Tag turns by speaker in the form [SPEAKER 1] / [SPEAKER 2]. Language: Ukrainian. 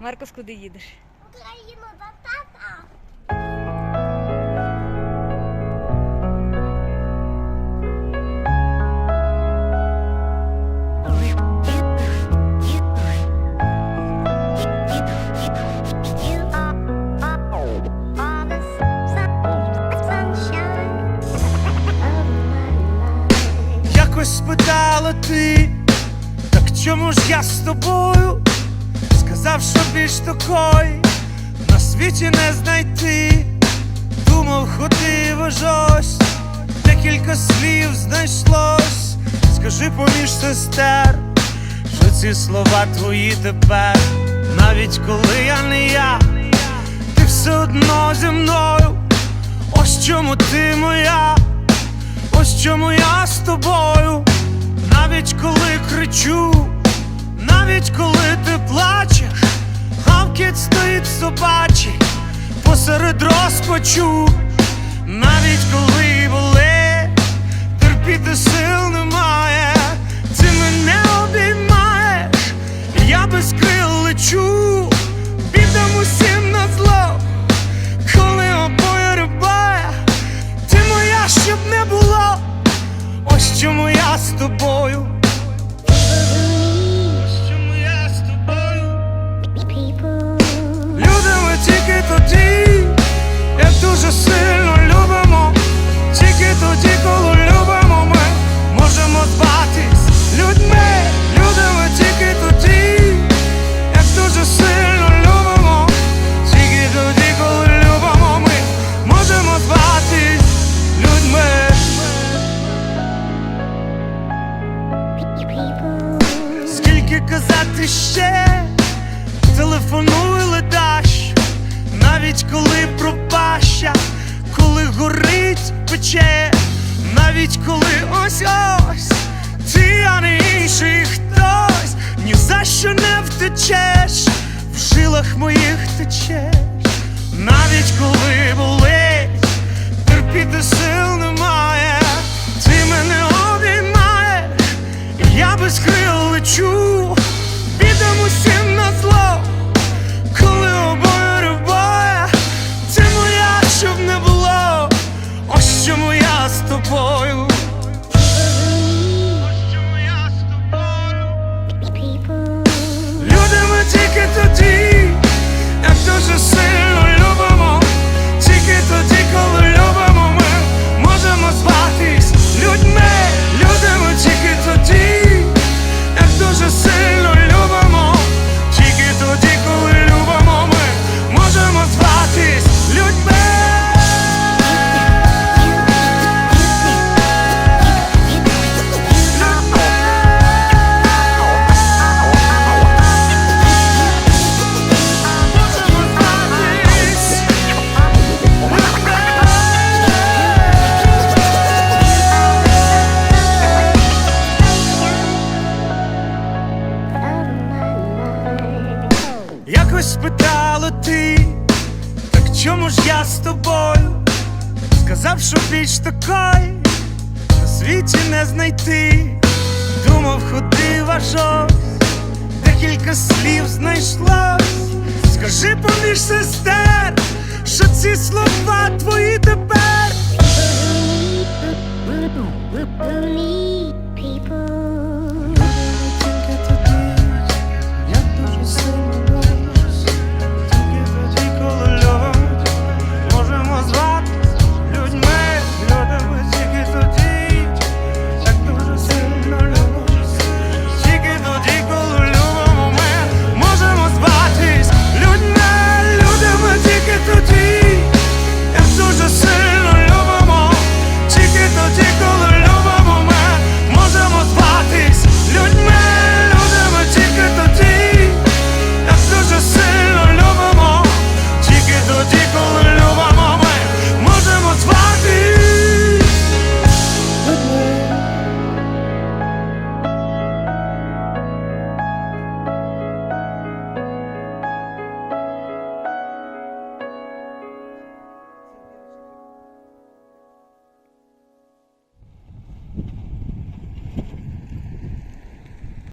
[SPEAKER 1] Маркос, куди їдеш?
[SPEAKER 2] Україну до тата.
[SPEAKER 3] Якось спитала ти, так чому ж я з тобою? Сказав, що більш такої на світі не знайти. Думав, ходив аж ось, декілька слів знайшлось. Скажи поміж сестер, що ці слова твої тепер, навіть коли я не я, ти все одно зі мною. Ось чому ти моя. Ось чому я з тобою, навіть коли кричу, навіть коли стоїть собачий посеред розпачу, навіть коли болить, терпіти сил немає, ти мене обіймаєш, я без крил лечу, бідам усім на зло, коли обоє рибає. Ти моя, щоб не було, ось чому я з тобою. Телефонуй ледаш, навіть коли пропаща, коли горить пече, навіть коли ось ось ти, а не інший хтось, ні за що не втечеш, в жилах моїх течеш, навіть коли чому ж я з тобою? Сказав, що більш такої на світі не знайти. Думав, ходив аж ось, декілька слів знайшлось. Скажи поміж сестер, що ці слова твої тепер.